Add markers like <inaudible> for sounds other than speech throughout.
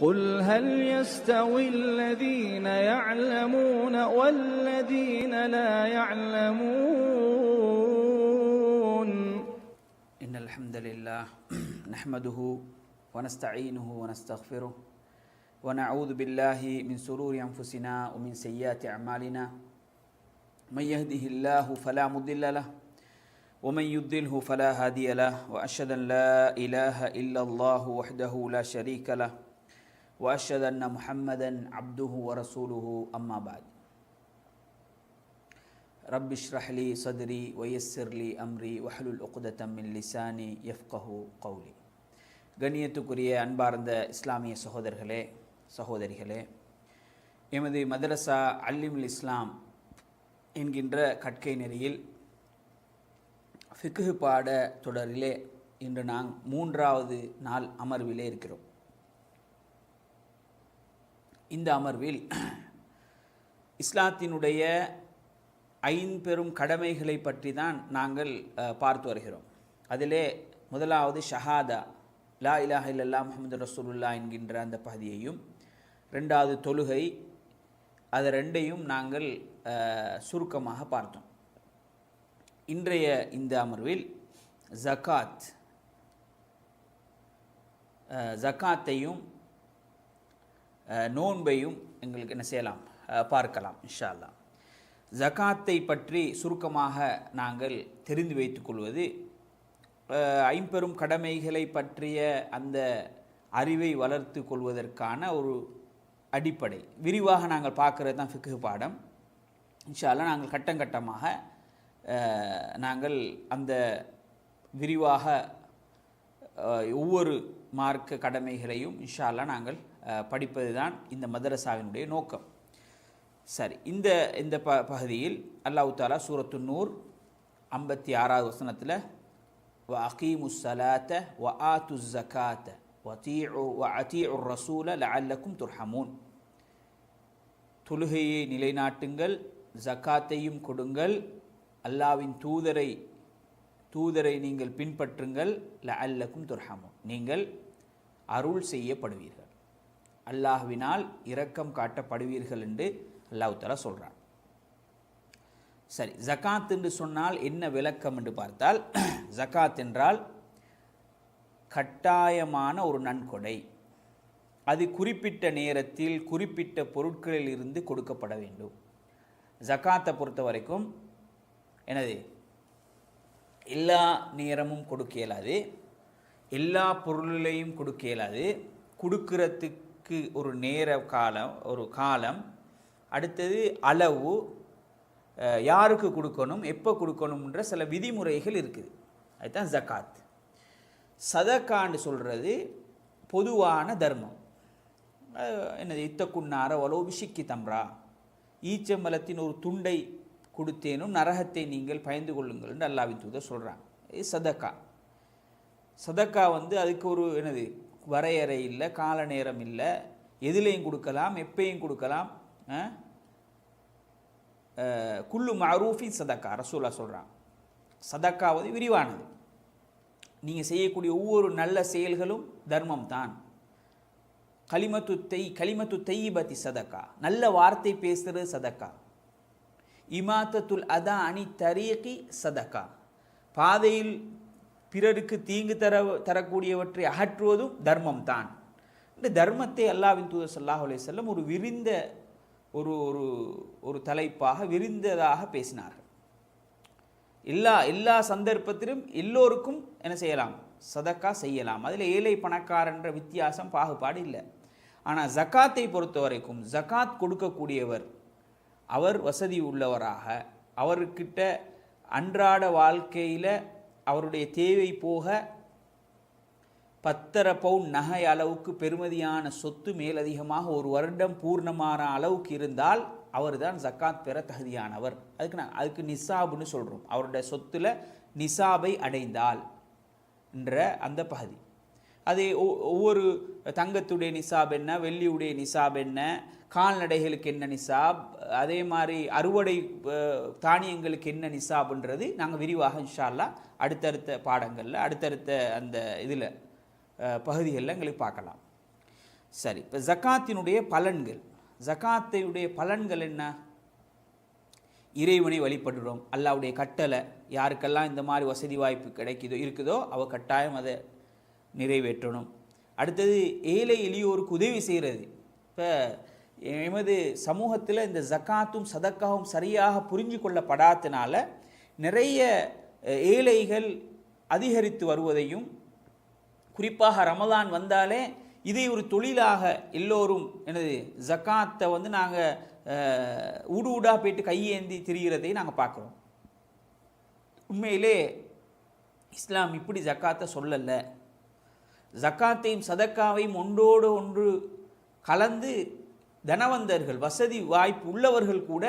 قل هل يستوي الذين يعلمون والذين لا يعلمون؟ إن الحمد لله <clears throat> نحمده ونستعينه ونستغفره ونعوذ بالله من سرور أنفسنا ومن سيئات أعمالنا. من يهده الله فلا مضل له ومن يضلله فلا هادي له وأشهد أن لا إله إلا الله وحده لا شريك له وأشهد أن محمدا عبده ورسوله أما بعد رب اشرح لي صدري ويسر لي أمري واحلل عقدة من لساني يفقه قولي கண்ணியத்துக்குரிய அன்பார்ந்த இஸ்லாமிய சகோதரர்களே சகோதரிகளே எமது மதரசா அல்லிமுல் இஸ்லாம் என்கின்ற கற்கை நெறியில் ஃபிக்ஹு பாட தொடரிலே இன்று நாம் மூன்றாவது நாள் அமர்விலே இருக்கிறோம் இந்த அமர்வில் இஸ்லாத்தினுடைய ஐம்பெரும் கடமைகளை பற்றி தான் நாங்கள் பார்த்து வருகிறோம். அதிலே முதலாவது ஷஹாதா லா இலாஹ இல்லல்லா முகமது ரசூலுல்லா என்கின்ற அந்த பகுதியையும் ரெண்டாவது தொழுகை அது ரெண்டையும் நாங்கள் சுருக்கமாக பார்த்தோம். இன்றைய இந்த அமர்வில் ஜக்காத் ஜக்காத்தையும் ஜகாத்தையும் நோன்பையும் எங்களுக்கு என்ன செய்யலாம் பார்க்கலாம் இன்ஷால்லா ஜகாத்தை பற்றி சுருக்கமாக நாங்கள் தெரிந்து வைத்துக்கொள்வது ஐம்பெரும் கடமைகளை பற்றிய அந்த அறிவை வளர்த்து கொள்வதற்கான ஒரு அடிப்படை. விரிவாக நாங்கள் பார்க்குறது தான் ஃபிக்கு பாடம். இன்ஷா நாங்கள் கட்டம் கட்டமாக நாங்கள் அந்த விரிவாக ஒவ்வொரு மார்க்க கடமைகளையும் இன்ஷா நாங்கள் படிப்பது தான் இந்த மதரசாவினுடைய நோக்கம். சரி இந்த இந்த ப பகுதியில் அல்லாஹ் தாலா சூரத்து நூர் ஐம்பத்தி ஆறாவது வசனத்தில் வ அகீமு சலாத்த வ ஆத்து ஜக்காத்த வத்தீஉ வ அத்தீஉ ரசூல லஅல்லக்கும் துர்ஹமூன். தொழுகையை நிலைநாட்டுங்கள் ஜக்காத்தையும் கொடுங்கள் அல்லாவின் தூதரை தூதரை நீங்கள் பின்பற்றுங்கள் ல அல்லக்கும் துர்ஹமூன். நீங்கள் அருள் செய்யப்படுவீர்கள். அல்லாஹ்வினால் இரக்கம் காட்டப்படுவீர்கள் என்று அல்லாஹ் தஆலா சொல்கிறான் சரி ஜக்காத் என்று சொன்னால் என்ன விளக்கம் என்று பார்த்தால் <clears throat> ஜக்காத் என்றால் கட்டாயமான ஒரு நன்கொடை. அது குறிப்பிட்ட நேரத்தில் குறிப்பிட்ட பொருட்களில் இருந்து கொடுக்கப்பட வேண்டும். ஜகாத்தை பொறுத்த வரைக்கும் எனது எல்லா நேரமும் கொடுக்க இயலாது. எல்லா பொருளையும் கொடுக்க இயலாது. கொடுக்கிறதுக்கு ஒரு நேர காலம் ஒரு காலம். அடுத்தது அளவு யாருக்கு கொடுக்கணும் எப்போ கொடுக்கணும்ன்ற சில விதிமுறைகள் இருக்குது. அதுதான் ஜகாத் சதக்கான்னு சொல்கிறது பொதுவான தர்மம். என்னது இத்தக்குன்னார வலோ விஷிக்கி தம்ரா. ஈச்சம்பலத்தின் ஒரு துண்டை கொடுத்தேனும் நரகத்தை நீங்கள் பயந்து கொள்ளுங்கள் என்று அல்லாவின் தூதர் சொல்கிறாங்க இது சதக்கா. சதக்கா வந்து அதுக்கு ஒரு என்னது வரையறை இல்லை கால நேரம் இல்லை. எதுலேயும் கொடுக்கலாம் எப்பையும் கொடுக்கலாம். குல்லு மரூஃபின் சதக்கா ரசூலா சொல்கிறான் சதக்காவது விரிவானது. நீங்கள் செய்யக்கூடிய ஒவ்வொரு நல்ல செயல்களும் தர்மம் தான் களிமத்து தை கலிமத்து தையிபத்தி சதக்கா. நல்ல வார்த்தை பேசுகிறது சதக்கா. இமாத்தத்துல் அதா அணி தரீகி சதக்கா. பாதையில் பிறருக்கு தீங்கு தர தரக்கூடியவற்றை அகற்றுவதும் தர்மம் தான் இந்த தர்மத்தை அல்லாவின் தூதர் சல்லாஹ் அலே செல்லம் ஒரு விரிந்த ஒரு ஒரு ஒரு தலைப்பாக விரிந்ததாக பேசினார்கள். எல்லா எல்லா சந்தர்ப்பத்திலும் எல்லோருக்கும் என்ன செய்யலாம்? சதக்கா செய்யலாம். அதில் ஏழை பணக்காரன்ற வித்தியாசம் பாகுபாடு இல்லை. ஆனால் ஜக்காத்தை பொறுத்த வரைக்கும் ஜக்காத் கொடுக்கக்கூடியவர் அவர் வசதி உள்ளவராக அவர்கிட்ட அன்றாட வாழ்க்கையில் அவருடைய தேவை போக பத்தரை பவுன் நகை அளவுக்கு பெருமதியான சொத்து மேலதிகமாக ஒரு வருடம் பூர்ணமான அளவுக்கு இருந்தால் அவர் தான் ஜக்காத் பெற தகுதியானவர். அதுக்கு நான் அதுக்கு நிசாபுன்னு சொல்கிறோம் அவருடைய சொத்துல நிசாபை அடைந்தால் என்ற அந்த பகுதி. அதே ஒ- ஒவ்வொரு தங்கத்துடைய நிசாப் என்ன வெள்ளியுடைய நிசாப் என்ன கால்நடைகளுக்கு என்ன நிசாப் அதே மாதிரி அறுவடை தானியங்களுக்கு என்ன நிசாப்ன்றது நாங்கள் விரிவாக இன்ஷால்லா அடுத்தடுத்த பாடங்களில் அடுத்தடுத்த அந்த இதில் பகுதிகளில் எங்களுக்கு பார்க்கலாம். சரி இப்போ ஜக்காத்தினுடைய பலன்கள். ஜக்காத்தையுடைய பலன்கள் என்ன? இறைவனை வழிபடுறோம். அல்லாவுடைய கட்டளை யாருக்கெல்லாம் இந்த மாதிரி வசதி வாய்ப்பு கிடைக்குதோ இருக்குதோ அவ கட்டாயம் அதை நிறைவேற்றணும். அடுத்தது ஏழை எளியோருக்கு உதவி செய்கிறது இப்போ எமது சமூகத்தில் இந்த ஜக்காத்தும் சதக்காவும் சரியாக புரிஞ்சு கொள்ளப்படாதனால நிறைய ஏழைகள் அதிகரித்து வருவதையும் குறிப்பாக ரமதான் வந்தாலே இதை ஒரு தொழிலாக எல்லோரும் எனது ஜக்காத்தை வந்து நாங்கள் ஊடு ஊடாக போயிட்டு கையேந்தி திரிகிறதை நாங்கள் பார்க்குறோம். உண்மையிலே இஸ்லாம் இப்படி ஜக்காத்தை சொல்லலை. ஜக்காத்தையும் சதக்காவையும் ஒன்றோடு ஒன்று கலந்து தனவந்தர்கள் வசதி வாய்ப்பு உள்ளவர்கள் கூட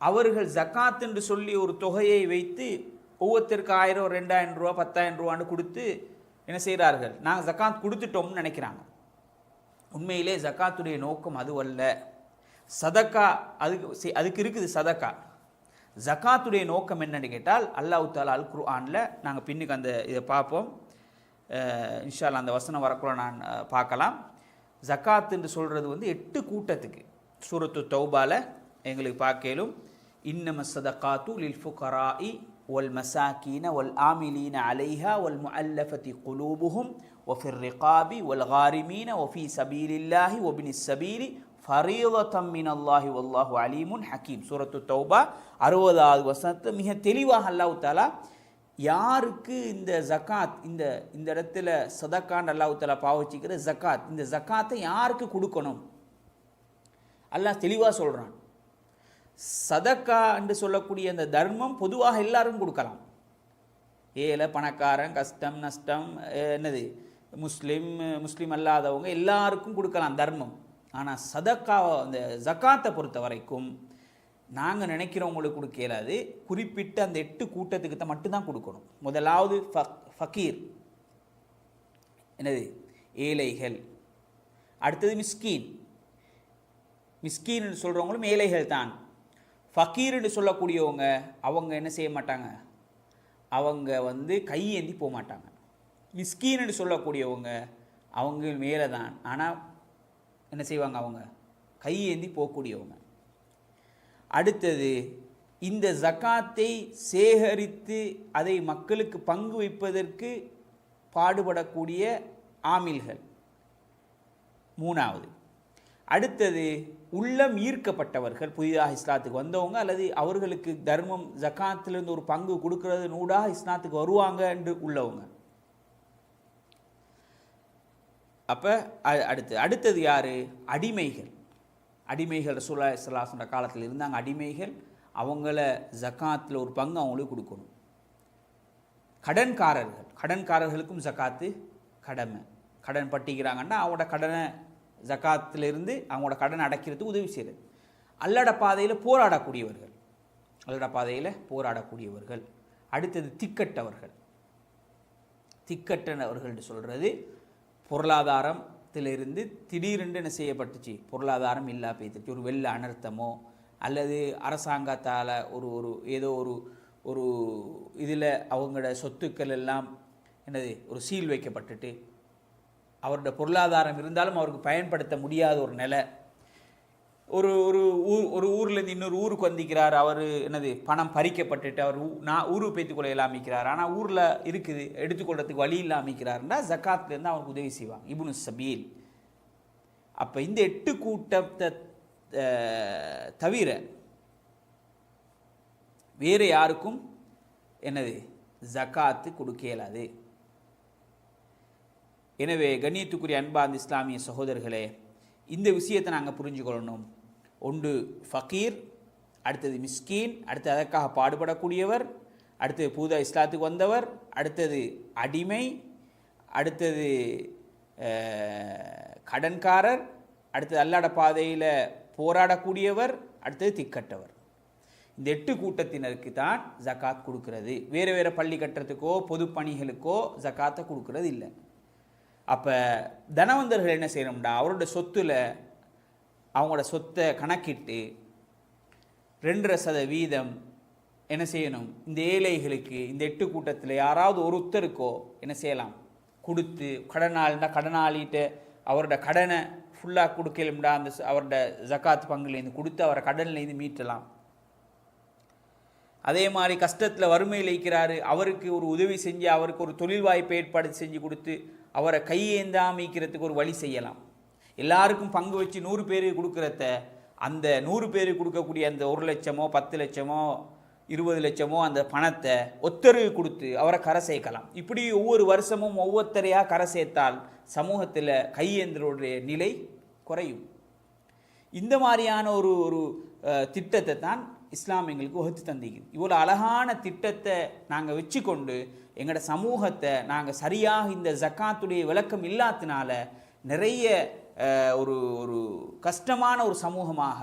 அவர்கள் ஜக்காத் என்று சொல்லி ஒரு தொகையை வைத்து ஒவ்வொருத்தருக்கு ஆயிரம் ரெண்டாயிரம் ரூபா பத்தாயிரம் ரூபான்னு கொடுத்து என்ன செய்கிறார்கள் நாங்கள் ஜக்காத் கொடுத்துட்டோம்னு நினைக்கிறாங்க. உண்மையிலே ஜக்காத்துடைய நோக்கம் அதுவல்ல சதக்கா அதுக்கு அதுக்கு இருக்குது சதக்கா. ஜக்காத்துடைய நோக்கம் என்னன்னு கேட்டால் அல்லாஹ் தாலா அல் குர்ஆனில் நாங்கள் பின்னுக்கு அந்த இதை பார்ப்போம். இன்ஷால்லா அந்த வசனம் வரக்குள்ள நான் பார்க்கலாம். ஜக்காத் என்று சொல்கிறது வந்து எட்டு கூட்டத்துக்கு சூரத்து தௌபால எங்களுக்கு பார்க்கலும் இன்னம சதகாத்து லில் ஃபுகராஇ ஒல் மசாக்கீன ஒல் ஆமிலீன அலைஹா ஒல் முல்லஃபதி குலூபுஹும் ஒஃபிர் ரிகாபி ஒல் ஹாரிமீன ஒஃபி சபீலில்லாஹி ஒபினி சபீலி ஃபரீவத்தம் மின் அல்லாஹி வல்லாஹு அலீமுன் ஹக்கீம் சூரத்து தௌபா அறுபதாவது வசனத்தை மிக தெளிவாக அல்லாஹு தாலா யாருக்கு இந்த ஜகாத் இந்த இந்த இடத்துல சதக்கான் அல்லாஹ் பாவச்சிக்கிற ஜகாத் இந்த ஜகாத்தை யாருக்கு கொடுக்கணும்? அல்லாஹ் தெளிவாக சொல்கிறான் சதக்கா என்று சொல்லக்கூடிய அந்த தர்மம் பொதுவாக எல்லாரும் கொடுக்கலாம். ஏழை பணக்காரன் கஷ்டம் நஷ்டம் என்னது முஸ்லீம் முஸ்லீம் அல்லாதவங்க எல்லாருக்கும் கொடுக்கலாம் தர்மம். ஆனால் சதக்கா அந்த ஜக்காத்தை பொறுத்த வரைக்கும் நாங்கள் நினைக்கிறவங்களுக்கு கொடுக்க இயலாது குறிப்பிட்ட அந்த எட்டு கூட்டத்துக்கு தான் மட்டும்தான் கொடுக்கணும். முதலாவது ஃபக் ஃபக்கீர் என்னது? ஏழைகள். அடுத்தது மிஸ்கீன். மிஸ்கீன்னு சொல்கிறவங்களும் ஏழைகள் தான். ஃபக்கீர்னு சொல்லக்கூடியவங்க அவங்க என்ன செய்ய மாட்டாங்க? அவங்க வந்து கையேந்தி போக மாட்டாங்க. மிஸ்கீன்னு சொல்லக்கூடியவங்க அவங்க மேலே தான் ஆனால் என்ன செய்வாங்க அவங்க? கையேந்தி போகக்கூடியவங்க. அடுத்தது இந்த ஜக்காத்தை சேகரித்து அதை மக்களுக்கு பங்கு வைப்பதற்கு பாடுபடக்கூடிய ஆமில்கள். மூணாவது அடுத்தது உள்ளம் ஈர்க்கப்பட்டவர்கள் புதிதாக இஸ்லாத்துக்கு வந்தவங்க அல்லது அவர்களுக்கு தர்மம் ஜக்காத்திலிருந்து ஒரு பங்கு கொடுக்கறது நூடாக இஸ்லாத்துக்கு வருவாங்க என்று உள்ளவங்க. அப்போ அடுத்து அடுத்தது யார்? அடிமைகள். அடிமைகள் ரசூல்லா இஸ்லாசோட காலத்தில் இருந்தாங்க அடிமைகள் அவங்கள ஜக்காத்தில் ஒரு பங்கு அவங்களுக்கு கொடுக்கணும். கடன்காரர்கள் கடன்காரர்களுக்கும் ஜக்காத்து கடமை. கடன் பட்டிக்கிறாங்கன்னா அவங்களோட கடனை ஜக்காத்திலிருந்து அவங்களோட கடன் அடைக்கிறதுக்கு உதவி செய்கிறது அல்லட பாதையில் போராடக்கூடியவர்கள். அல்லட பாதையில் போராடக்கூடியவர்கள். அடுத்தது திக்கட்டவர்கள் திக்கட்டனவர்கள் சொல்கிறது பொருளாதாரம் பொருளாதாரத்திலிருந்து திடீரென்று என்ன செய்யப்பட்டுச்சு? பொருளாதாரம் இல்லா போய்த்துச்சு ஒரு வெள்ள அனர்த்தமோ அல்லது அரசாங்கத்தால் ஒரு ஒரு ஏதோ ஒரு ஒரு இதில் அவங்களோட சொத்துக்கள் எல்லாம் என்னது ஒரு சீல் வைக்கப்பட்டுட்டு அவரோட பொருளாதாரம் இருந்தாலும் அவருக்கு பயன்படுத்த முடியாத ஒரு நிலை. ஒரு ஒரு ஊர் ஒரு ஊர்லேருந்து இன்னொரு ஊருக்கு வந்திக்கிறார் அவர் என்னது பணம் பறிக்கப்பட்டுட்டு அவர் ஊ- நான் ஊரு பேத்து கொள்ள இல்லாமிக்கிறார் ஆனால் ஊரில் இருக்குது எடுத்துக்கொள்றதுக்கு வழி இல்லாமிக்கிறாருன்னா ஜக்காத்லேருந்து அவருக்கு உதவி செய்வாங்க இபுனு சபீல். அப்போ இந்த எட்டு கூட்டத்தை தவிர வேறு யாருக்கும் என்னது ஜக்காத்து கொடுக்க இயலாது. எனவே கண்ணியத்துக்குரிய அந்த இஸ்லாமிய சகோதரர்களே இந்த விஷயத்தை நாங்கள் புரிஞ்சுக்கொள்ளணும். ஒன்று ஃபக்கீர் அடுத்தது மிஸ்கீன் அடுத்து அதற்காக பாடுபடக்கூடியவர் அடுத்தது பூதா இஸ்லாத்துக்கு வந்தவர் அடுத்தது அடிமை அடுத்தது கடன்காரர் அடுத்தது அல்லாட பாதையில் போராடக்கூடியவர் அடுத்தது திக்கட்டவர் இந்த எட்டு கூட்டத்தினருக்கு தான் ஜக்காத் கொடுக்கிறது. வேறு வேறு பள்ளி கட்டுறதுக்கோ பொது பணிகளுக்கோ ஜக்காத்தை கொடுக்கறது இல்லை அப்போ தனவந்தர்கள் என்ன செய்யணும்டா? அவரோட சொத்துல அவங்களோட சொத்தை கணக்கிட்டு ரெண்டரை சத வீதம் என்ன செய்யணும்? இந்த ஏழைகளுக்கு இந்த எட்டு கூட்டத்தில் யாராவது ஒருத்தருக்கோ என்ன செய்யலாம்? கொடுத்து கடனாளினா கடனாளிகிட்ட அவரோட கடனை ஃபுல்லாக கொடுக்கலும்டா? அந்த அவரோட ஜக்காத் பங்குலேருந்து கொடுத்து அவரை கடன்லேருந்து மீட்டலாம். அதே மாதிரி கஷ்டத்தில் வறுமையில் இருக்கிறாரு அவருக்கு ஒரு உதவி செஞ்சு அவருக்கு ஒரு தொழில் வாய்ப்பை ஏற்பாடு செஞ்சு கொடுத்து அவரை கையேந்தாமிக்கிறதுக்கு ஒரு வழி செய்யலாம். எல்லாருக்கும் பங்கு வச்சு நூறு பேர் கொடுக்குறத அந்த நூறு பேர் கொடுக்கக்கூடிய அந்த ஒரு லட்சமோ பத்து லட்சமோ இருபது லட்சமோ அந்த பணத்தை ஒத்தருக்கு கொடுத்து அவரை கரை சேர்க்கலாம். இப்படி ஒவ்வொரு வருஷமும் ஒவ்வொருத்தரையாக கரை சேர்த்தால் சமூகத்தில் கையேந்தருடைய நிலை குறையும். இந்த மாதிரியான ஒரு ஒரு திட்டத்தை தான் இஸ்லாம் எங்களுக்கு வகுத்து தந்திக்குது இவ்வளோ அழகான திட்டத்தை நாங்கள் வச்சுக்கொண்டு எங்களோட சமூகத்தை நாங்கள் சரியாக இந்த ஜக்காத்துடைய விளக்கம் இல்லாதனால நிறைய ஒரு ஒரு கஷ்டமான ஒரு சமூகமாக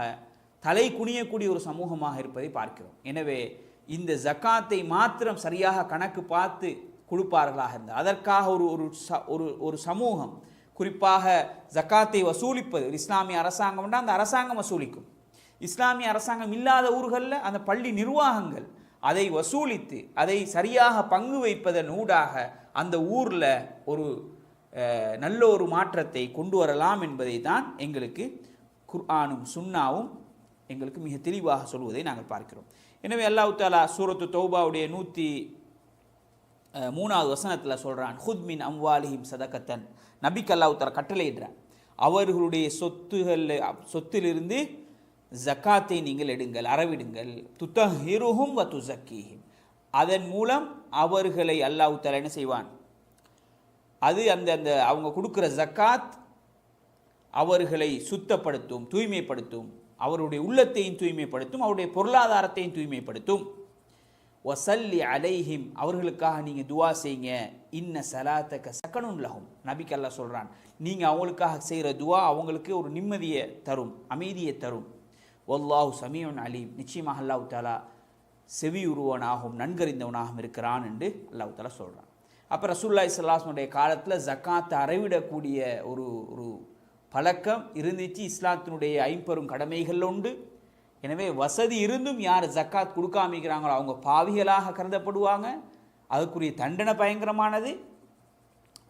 தலை குனியக்கூடிய ஒரு சமூகமாக இருப்பதை பார்க்கிறோம். எனவே இந்த ஜக்காத்தை மாத்திரம் சரியாக கணக்கு பார்த்து கொடுப்பார்களாக இருந்தால் அதற்காக ஒரு ஒரு ச- ஒரு ஒரு சமூகம் குறிப்பாக ஜக்காத்தை வசூலிப்பது இஸ்லாமிய அரசாங்கம்னா அந்த அரசாங்கம் வசூலிக்கும். இஸ்லாமிய அரசாங்கம் இல்லாத ஊர்களில் அந்த பள்ளி நிர்வாகங்கள் அதை வசூலித்து அதை சரியாக பங்கு வைப்பதன் ஊடாக அந்த ஊரில் ஒரு நல்ல ஒரு மாற்றத்தை கொண்டு வரலாம் என்பதை தான் எங்களுக்கு குர்ஆனும் சுன்னாவும் எங்களுக்கு மிக தெளிவாக சொல்வதை நாங்கள் பார்க்கிறோம். எனவே அல்லாஹு தாலா சூரத்து தௌபாவுடைய நூற்றி மூணாவது வசனத்தில் சொல்கிறான் ஹுத்மின் அம்வாலிஹிம் சதகத்தன். நபிக்கு அல்லாஹு தாலா கட்டளையிடுறான். அவர்களுடைய சொத்துகள் சொத்திலிருந்து ஜக்காத்தை நீங்கள் எடுங்கள் அறவிடுங்கள். துத்தஹிருஹும் வ துசக்கீஹிம். அதன் மூலம் அவர்களை அல்லாஹ் தஆலா என்ன செய்வான்? அது அந்த அந்த அவங்க கொடுக்குற ஜக்காத் அவர்களை சுத்தப்படுத்தும் தூய்மைப்படுத்தும். அவருடைய உள்ளத்தையும் தூய்மைப்படுத்தும் அவருடைய பொருளாதாரத்தையும் தூய்மைப்படுத்தும். வசல்லி அலைஹிம். அவர்களுக்காக நீங்கள் துவா செய்யுங்க இன்ன சலாத்தக்க சக்கனுன் லகும் நபிக்கு சொல்கிறான் நீங்கள் அவங்களுக்காக செய்கிற துவா அவங்களுக்கு ஒரு நிம்மதியை தரும் அமைதியை தரும். ஒல்லாஹு சமீவன் அலீம். நிச்சயமாக அல்லாஹ் தாலா செவியுருவனாகவும் நன்கறிந்தவனாகவும் இருக்கிறான் என்று அல்லாஹ் தாலா சொல்கிறான் அப்போ ரசூல்லாய் சல்லாஸ்னுடைய காலத்தில் ஜக்காத்தை அறவிடக்கூடிய ஒரு ஒரு பழக்கம் இருந்துச்சு. இஸ்லாத்தினுடைய ஐம்பெரும் கடமைகள் உண்டு. எனவே வசதி இருந்தும் யார் ஜக்காத் கொடுக்காமிக்கிறாங்களோ அவங்க பாவிகளாக கருதப்படுவாங்க. அதுக்குரிய தண்டனை பயங்கரமானது.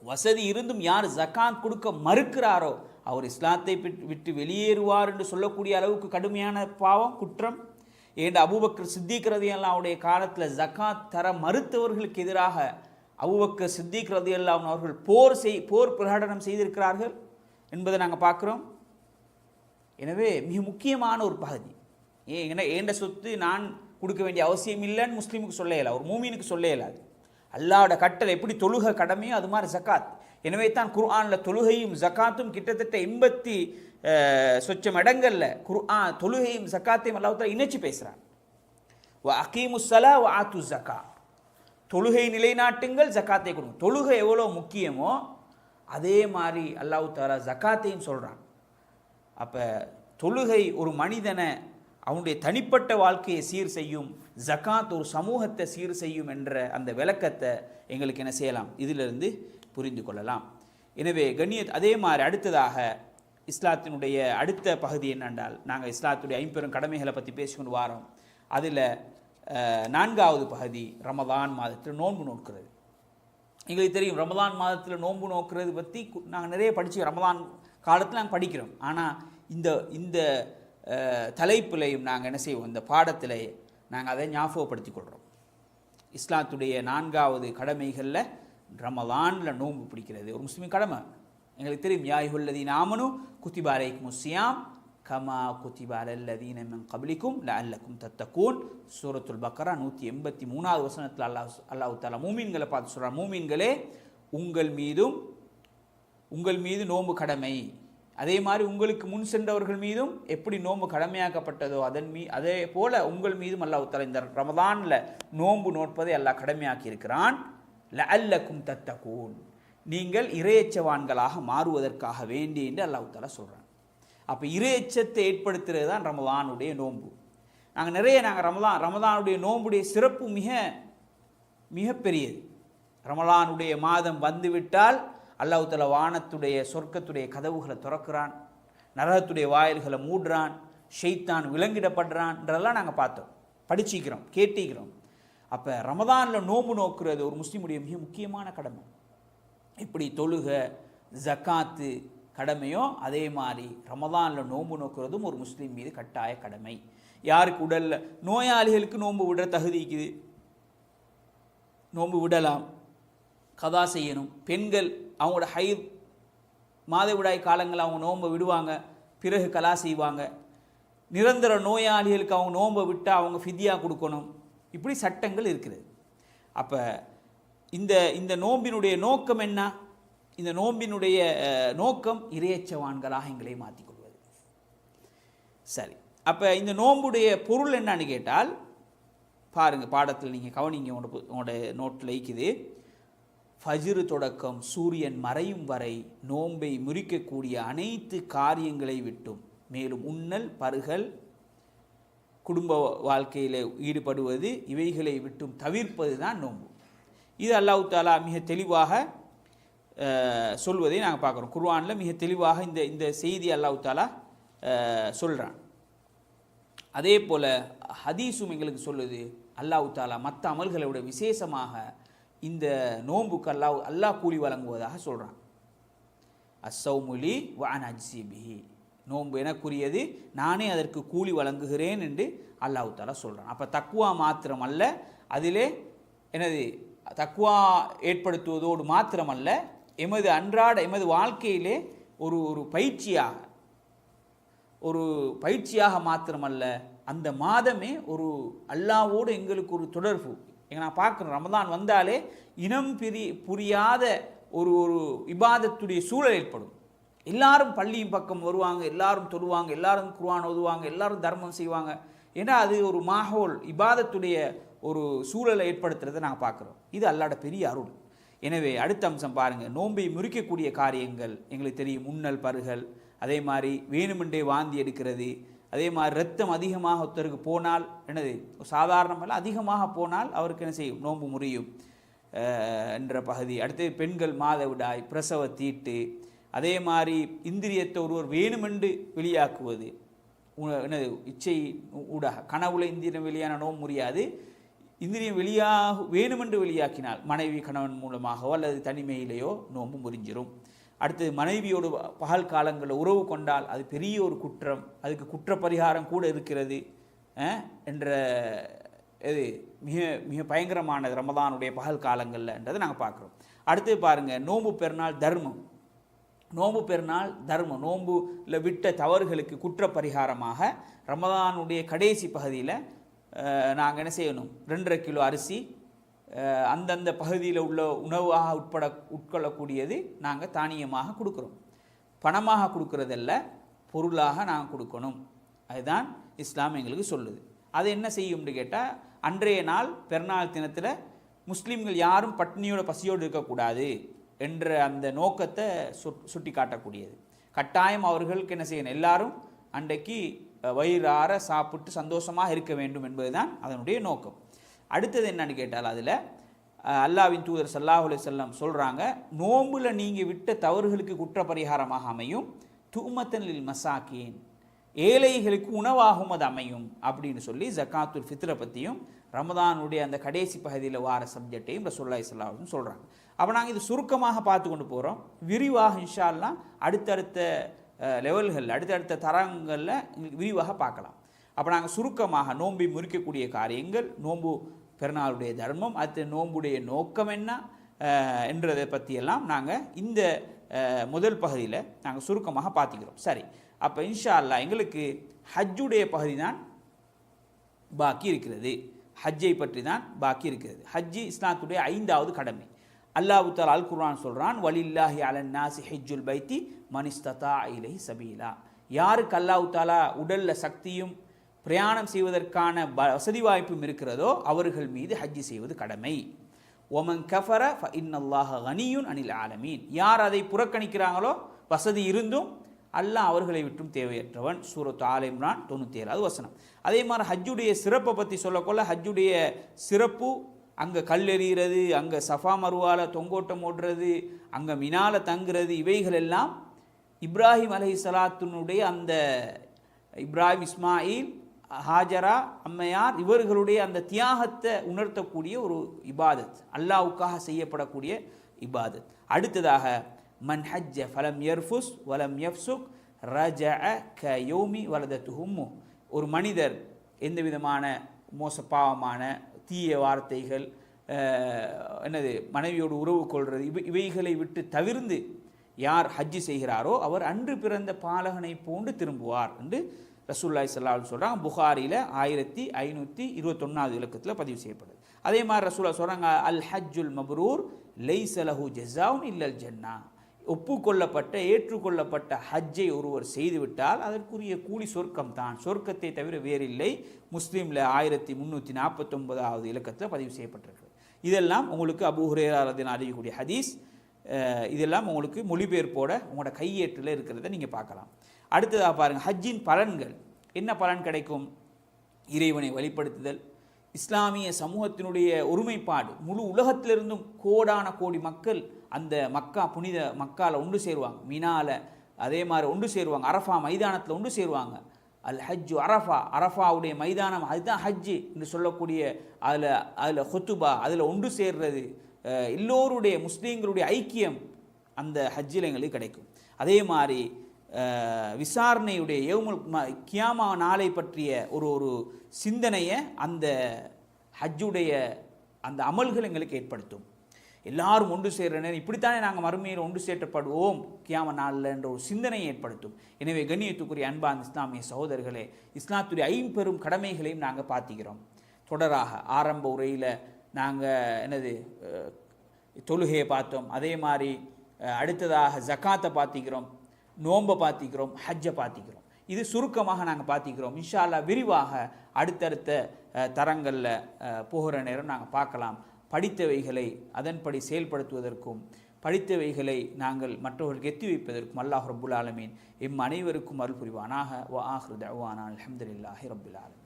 வசதி இருந்தும் யார் ஜக்காத் கொடுக்க மறுக்கிறாரோ அவர் இஸ்லாத்தை விட்டு- விட்டு வெளியேறுவார் என்று சொல்லக்கூடிய அளவுக்கு கடுமையான பாவம் குற்றம். ஏண்ட அபுபக்கர் சித்திக் ரதியல்லாஹ் அவருடைய காலத்தில் ஜக்காத் தர மறுத்தவர்களுக்கு எதிராக அபுபக்கர் சித்திக் ரதியல்லாஹ் அவர்கள் போர் செய் போர் பிரகடனம் செய்திருக்கிறார்கள் என்பதை நாங்கள் பார்க்குறோம். எனவே மிக முக்கியமான ஒரு பகுதி. ஏன் என்ன ஏண்ட சொத்து நான் கொடுக்க வேண்டிய அவசியம் இல்லைன்னு முஸ்லீமுக்கு சொல்ல இயலாது. ஒரு மூமீனுக்கு சொல்ல இயலாது. அல்லாவோட கட்டளை எப்படி தொழுக கடமையோ அது மாதிரி ஜக்காத். எனவே தான் குர்ஆனில் தொழுகையும் ஜக்காத்தும் கிட்டத்தட்ட எண்பத்தி சொச்சம் இடங்களில் குர்ஆன் தொழுகையும் ஜக்காத்தையும் அல்லாஹ் இணைச்சு பேசுகிறான் வ அகீமு சலா வ ஆத்து ஜக்கா தொழுகை நிலைநாட்டுங்கள் ஜக்காத்தை கொடுங்க. தொழுகை எவ்வளோ முக்கியமோ அதே மாதிரி அல்லாஹு தாலா ஜக்காத்தையும் சொல்கிறான் அப்போ தொழுகை ஒரு மனிதனை அவனுடைய தனிப்பட்ட வாழ்க்கையை சீர் செய்யும் ஜகாத் ஒரு சமூகத்தை சீர் செய்யும் என்ற அந்த விளக்கத்தை எங்களுக்கு என்ன செய்யலாம்? இதிலிருந்து புரிந்து கொள்ளலாம். எனவே கண்ணியத் அதே மாதிரி அடுத்ததாக இஸ்லாத்தினுடைய அடுத்த பகுதி என்னென்றால் நாங்கள் இஸ்லாத்துடைய ஐம்பெரும் கடமைகளை பற்றி பேசிக்கொண்டு வாரோம். அதில் நான்காவது பகுதி ரமதான் மாதத்தில் நோன்பு நோக்கிறது. எங்களுக்கு தெரியும் ரமதான் மாதத்தில் நோன்பு நோக்கிறது பற்றி நாங்கள் நிறைய படித்து ரமதான் காலத்தில் நாங்கள் படிக்கிறோம். ஆனால் இந்த இந்த தலைப்பிலையும் நாங்கள் என்ன செய்வோம் இந்த பாடத்தில் நாங்கள் அதை ஞாபகப்படுத்திக் கொள்கிறோம் இஸ்லாத்துடைய நான்காவது கடமைகளில் ரமலானில் நோன்பு பிடிக்கிறது. ஒரு முஸ்லீம் கடமை. எங்களுக்கு தெரியும் யாயுல்லதி நாமனு குத்திபாரை முஸ்யாம் கமா குத்திபாலல்லதீன மின் கபலிக்கும் லஅல்லக்கும் தத்தக்கூன் சூரத்துல் பக்கரா நூற்றி எண்பத்தி மூணாவது வசனத்தில் அல்லாஹ் அல்லாஹு தாலா மூமீன்களை பார்த்து சொல்கிறார் மூமீன்களே உங்கள் மீதும் உங்கள் மீது நோன்பு கடமை. அதே மாதிரி உங்களுக்கு முன் சென்றவர்கள் மீதும் எப்படி நோன்பு கடமையாக்கப்பட்டதோ அதன் மீ அதே போல் உங்கள் மீதும் அல்லாஹ் தஆலா இந்த ரமதானில் நோன்பு நோட்பதை அல்லாஹ் கடமையாக்கி இருக்கிறான் லஅல்லக்கும் தத்தகூன். நீங்கள் இறையச்சவான்களாக மாறுவதற்காக வேண்டி என்று அல்லாஹால சொல்கிறாங்க அப்போ இறையச்சத்தை ஏற்படுத்துறது தான் ரமதானுடைய நோன்பு. நாங்கள் நிறைய நாங்கள் ரமதான் ரமதானுடைய நோன்புடைய சிறப்பு மிக மிகப்பெரியது. ரமலானுடைய மாதம் வந்துவிட்டால் அல்லாஹால வானத்துடைய சொர்க்கத்துடைய கதவுகளை திறக்கிறான். நரகத்துடைய வாயில்களை மூடுறான். ஷெய்தான் விலங்கிடப்படுறான்றதெல்லாம் நாங்கள் பார்த்தோம். படிச்சிக்கிறோம் கேட்டிக்கிறோம் அப்போ ரமதானில் நோம்பு நோக்குறது ஒரு முஸ்லீமுடைய மிக முக்கியமான கடமை. இப்படி தொழுக ஜக்காத்து கடமையோ அதே மாதிரி ரமதானில் நோன்பு நோக்கிறதும் ஒரு முஸ்லீம் மீது கட்டாய கடமை. யாருக்கு உடலில் நோயாளிகளுக்கு நோன்பு விடுற தகுதிக்குது நோன்பு விடலாம் கதா செய்யணும். பெண்கள் அவங்களோட ஹை மாதவிடாய் காலங்களில் அவங்க நோன்பை விடுவாங்க பிறகு கலா செய்வாங்க. நிரந்தர நோயாளிகளுக்கு அவங்க நோன்பை விட்டால் அவங்க ஃபிதியாக கொடுக்கணும். இப்படி சட்டங்கள் இருக்கிறது அப்போ இந்த இந்த நோம்பினுடைய நோக்கம் என்ன? இந்த நோம்பினுடைய நோக்கம் இறையச்சவான்களாக எங்களை மாற்றிக்கொள்வது சரி. அப்போ இந்த நோம்புடைய பொருள் என்னன்னு கேட்டால் பாருங்கள் பாடத்தில் நீங்கள் கவனிங்க உங்களோட உங்களோட நோட்டில் இருக்குது ஃபஜ்ரு தொடக்கம் சூரியன் மறையும் வரை நோன்பை முறிக்கக்கூடிய அனைத்து காரியங்களை விட்டும் மேலும் உண்ணல் பருகல் குடும்ப வாழ்க்கையில் ஈடுபடுவது இவைகளை விட்டும் தவிர்ப்பது தான் நோன்பு. இது அல்லாஹு தாலா மிக தெளிவாக சொல்வதை நாங்கள் பார்க்குறோம். குர்வானில் மிக தெளிவாக இந்த இந்த செய்தி அல்லாஹு தாலா சொல்கிறான் அதே போல் ஹதீஸும் எங்களுக்கு சொல்லுது அல்லாஹு தாலா மற்ற அமல்களை விட விசேஷமாக இந்த நோன்புக்கு அல்லாஹ் அல்லாஹ் கூலி வழங்குவதாக சொல்கிறான் அசௌமுலி வான் அஜ்சிபிஹி நோன்பு எனக்குரியது நானே அதற்கு கூலி வழங்குகிறேன் என்று அல்லாஹு தாலா சொல்கிறான் அப்போ தக்குவா மாத்திரம் அல்ல அதிலே எனது தக்குவா ஏற்படுத்துவதோடு மாத்திரமல்ல எமது அன்றாட எமது வாழ்க்கையிலே ஒரு ஒரு பயிற்சியாக ஒரு பயிற்சியாக மாத்திரமல்ல அந்த மாதமே ஒரு அல்லாவோடு எங்களுக்கு ஒரு தொடர்பு. எங்க நான் பார்க்குறேன் ரமதான் வந்தாலே இனம் பிரி புரியாத ஒரு ஒரு இபாதத்துடைய சூழல் ஏற்படும். எல்லாரும் பள்ளியும் பக்கம் வருவாங்க எல்லாரும் தொழுவாங்க எல்லாரும் குர்ஆன் ஓதுவாங்க எல்லாரும் தர்மம் செய்வாங்க. ஏன்னா அது ஒரு மாஹோல் இபாதத்துடைய ஒரு சூழலை ஏற்படுத்துறதை நாங்கள் பார்க்குறோம். இது அல்லாட பெரிய அருள். எனவே அடுத்த அம்சம் பாருங்கள் நோன்பை முறிக்கக்கூடிய காரியங்கள் எங்களுக்கு தெரியும் முன்னல் பருகல் அதே மாதிரி வேணுமென்றே வாந்தி எடுக்கிறது அதே மாதிரி ரத்தம் அதிகமாக ஒருத்தருக்கு போனால் என்னது சாதாரணமல்ல அதிகமாக போனால் அவருக்கு என்ன செய்யும்? நோன்பு முறியும் என்ற பகுதி. அடுத்தது பெண்கள் மாதவிடாய் பிரசவ தீட்டு அதே மாதிரி இந்திரியத்தை ஒருவர் வேணுமென்று வெளியாக்குவது. உ- என்னது இச்சை ஊடாக. கனவுல இந்திரியம் வெளியான நோம்பு முடியாது இந்திரியம் வெளியாக வேணுமென்று வெளியாக்கினால் மனைவி கணவன் மூலமாகவோ அல்லது தனிமையிலேயோ நோன்பு முறிஞ்சிரும். அடுத்தது மனைவியோடு பகல் காலங்களில் உறவு கொண்டால் அது பெரிய ஒரு குற்றம். அதுக்கு குற்ற பரிகாரம் கூட இருக்கிறது. என்ற இது மிக மிக பயங்கரமானது ரமதானுடைய பகல் காலங்களில்ன்றதை நாங்கள் பார்க்குறோம். அடுத்து பாருங்கள் நோன்பு பெருநாள் தர்மம். நோன்பு பெருநாள் தர்மம் நோன்புல விட்ட தவறுகளுக்கு குற்ற பரிகாரமாக ரமதானுடைய கடைசி பகுதியில் நாங்கள் என்ன செய்யணும்? ரெண்டரை கிலோ அரிசி அந்தந்த பகுதியில் உள்ள உணவாக உட்பட உட்கொள்ளக்கூடியது நாங்கள் தானியமாக கொடுக்குறோம். பணமாக கொடுக்கறதல்ல பொருளாக நாங்கள் கொடுக்கணும். அதுதான் இஸ்லாம் எங்களுக்கு சொல்லுது. அது என்ன செய்யும்னு கேட்டால் அன்றைய நாள் பெருநாள் தினத்தில் முஸ்லீம்கள் யாரும் பட்னியோட பசியோடு இருக்கக்கூடாது. என்ற அந்த நோக்கத்தை சுட் சுட்டி காட்டக்கூடியது கட்டாயம் அவர்களுக்கு என்ன செய்யணும்? எல்லாரும் அன்றைக்கு வயிறார சாப்பிட்டு சந்தோஷமாக இருக்க வேண்டும் என்பதுதான் அதனுடைய நோக்கம். அடுத்தது என்னன்னு கேட்டால் அதில் அல்லாவின் தூதர் சல்லாஹுலே செல்லம் சொல்கிறாங்க நோம்பில் நீங்கள் விட்ட தவறுகளுக்கு குற்ற பரிகாரமாக அமையும் தூமத்தனில் மசாக்கின். ஏழைகளுக்கு உணவாகும் அது அமையும். அப்படின்னு சொல்லி ஜக்காத்துல் ஃபித்ரை பற்றியும் ரமதானுடைய அந்த கடைசி பகுதியில் வார சப்ஜெக்டையும் ரசூல்லாய் சொல்லாவும் சொல்கிறாங்க அப்போ நாங்கள் இது சுருக்கமாக பார்த்து கொண்டு போகிறோம் விரிவாக இன்ஷால்லாம் அடுத்தடுத்த லெவல்களில் அடுத்தடுத்த தரங்களில் எங்களுக்கு விரிவாக பார்க்கலாம். அப்போ நாங்கள் சுருக்கமாக நோன்பை முறிக்கக்கூடிய காரியங்கள் நோன்பு பெருநாளுடைய தர்மம் அடுத்த நோன்புடைய நோக்கம் என்ன என்றதை பற்றியெல்லாம் நாங்கள் இந்த முதல் பகுதியில் நாங்கள் சுருக்கமாக பார்த்துக்கிறோம். சரி அப்போ இன்ஷா அல்லாஹ் எங்களுக்கு ஹஜ்ஜுடைய பகுதி தான் பாக்கி இருக்கிறது. ஹஜ்ஜை பற்றி தான் பாக்கி இருக்கிறது. ஹஜ்ஜி இஸ்லாத்துடைய ஐந்தாவது கடமை. அல்லாஹ் அல் குர்ஆன் சொல்கிறான் வலில்லாஹி அலன் நாசி ஹிஜ்ஜுல் பைத்தி மனிஸ்ததா இலை சபீலா. யாருக்கு அல்லாஹ் தாலா சக்தியும் பிரயாணம் செய்வதற்கான ப- வசதி வாய்ப்பும் இருக்கிறதோ அவர்கள் மீது ஹஜ்ஜி செய்வது கடமை. ஒமன் கஃபர ஃப இன்னல்லாஹ கனியுன் அனில் ஆலமீன். யார் அதை புறக்கணிக்கிறாங்களோ வசதி இருந்தும் அல்லாஹ் அவர்களை விட்டும் தேவையற்றவன். சூரத் ஆல் இம்ரான் தொண்ணூற்றி ஏழாவது வசனம். அதே மாதிரி ஹஜ்ஜுடைய சிறப்பை பற்றி சொல்லக்கொள்ள ஹஜ்ஜுடைய சிறப்பு அங்கே கல் எறிகிறது அங்கே சஃபா மருவால் தொங்கோட்டம் ஓடுறது அங்கே மினால தங்குறது இவைகள் எல்லாம் இப்ராஹிம் அலை சலாத்தினுடைய அந்த இப்ராஹிம் இஸ்மாயில் ஹாஜரா அம்மையார் இவர்களுடைய அந்த தியாகத்தை உணர்த்தக்கூடிய ஒரு இபாதத் அல்லாவுக்காக செய்யப்படக்கூடிய இபாதத். அடுத்ததாக மன் ஹஜ்ஜ ஃபலம் யர்ஃபுஸ் வலம் யஃப்சுக் ரஜ க யோமி வலதத்துஹும்மு ஒரு மனிதர் எந்த விதமான மோச பாவமான தீய வார்த்தைகள் என்னது மனைவியோடு உறவு கொள்வது இவை இவைகளை விட்டு தவிர்ந்து யார் ஹஜ்ஜி செய்கிறாரோ அவர் அன்று பிறந்த பாலகனை போன்று திரும்புவார் என்று ரசூல்லாய் சல்லாஹ் சொல்கிறாங்க புகாரியில் ஆயிரத்தி ஐநூற்றி இருபத்தொன்னாவது இலக்கத்தில் பதிவு செய்யப்படுது. அதே மாதிரி ரசூல்லா சொல்கிறாங்க அல் ஹஜ்ஜுல் மப்ரூர் லைசலஹு ஜஸாவுன் இல்லல் ஜன்னா. ஒப்புக்கொள்ளப்பட்ட ஏற்றுக்கொள்ளப்பட்ட ஹஜ்ஜை ஒருவர் செய்துவிட்டால் அதற்குரிய கூலி சொர்க்கம் தான் சொர்க்கத்தை தவிர வேறில்லை. முஸ்லீமில் ஆயிரத்தி முந்நூற்றி நாற்பத்தொன்பதாவது இலக்கத்தில் பதிவு செய்யப்பட்டிருக்கு இதெல்லாம் உங்களுக்கு அபு ஹுரேராரதின் அறியக்கூடிய ஹதீஸ். இதெல்லாம் உங்களுக்கு மொழிபெயர்ப்போட உங்களோட கையேற்றில் இருக்கிறத நீங்கள் பார்க்கலாம். அடுத்ததாக பாருங்கள் ஹஜ்ஜின் பலன்கள். என்ன பலன் கிடைக்கும்? இறைவனை வழிபடுத்துதல் இஸ்லாமிய சமூகத்தினுடைய ஒருமைப்பாடு. முழு உலகத்திலிருந்தும் கோடான கோடி மக்கள் அந்த மக்கா புனித மக்காவில் ஒன்று சேருவாங்க. மினால அதே மாதிரி ஒன்று சேருவாங்க. அரஃபா மைதானத்தில் ஒன்று சேருவாங்க. அல் ஹஜ்ஜு அரஃபா அரஃபாவுடைய மைதானம் அதுதான் ஹஜ்ஜு என்று சொல்லக்கூடிய அதில் அதில் ஹொத்துபா அதில் ஒன்று சேர்றது எல்லோருடைய முஸ்லீம்களுடைய ஐக்கியம் அந்த ஹஜ்ஜில் எங்களுக்கு கிடைக்கும். அதே மாதிரி விசாரணையுடைய ஏவுமல் ம- கியாமா நாளை பற்றிய ஒரு ஒரு சிந்தனையை அந்த ஹஜ்ஜுடைய அந்த அமல்கள் எங்களுக்கு ஏற்படுத்தும். எல்லாரும் ஒன்று சேர்ற நேரம் இப்படித்தானே நாங்கள் மறுமையில் ஒன்று சேர்க்கப்படுவோம் கியாம நாளில் என்ற ஒரு சிந்தனையை ஏற்படுத்தும். எனவே கண்ணியத்துக்குரிய அன்பான் இஸ்லாமிய சகோதரர்களே இஸ்லாத்துடைய ஐம்பெரும் கடமைகளையும் நாங்கள் பார்த்திக்கிறோம். தொடராக ஆரம்ப உரையில் நாங்கள் என்னது தொழுகையை பார்த்தோம். அதே மாதிரி அடுத்ததாக ஜக்காத்தை பார்த்திக்கிறோம். நோன்பை பார்த்திக்கிறோம். ஹஜ்ஜை பார்த்திக்கிறோம். இது சுருக்கமாக நாங்கள் பார்த்திக்கிறோம். இன்ஷால்லா விரிவாக அடுத்தடுத்த தரங்களில் போகிற நேரம் நாங்கள் பார்க்கலாம். படித்தவைகளை அதன்படி செயல்படுத்துவதற்கும் படித்தவைகளை நாங்கள் மற்றவர்களுக்கு எத்தி வைப்பதற்கும் அல்லாஹ் ரப்புல் ஆலமீன் எம் அனைவருக்கும் அருள் புரிவானாக வ ஆஹ்ரு தஅவானா அல்ஹம்துலில்லாஹி ரப்பில் ஆலமீன்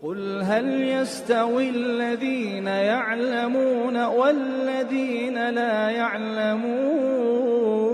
قل هل يستوي الذين يعلمون والذين لا يعلمون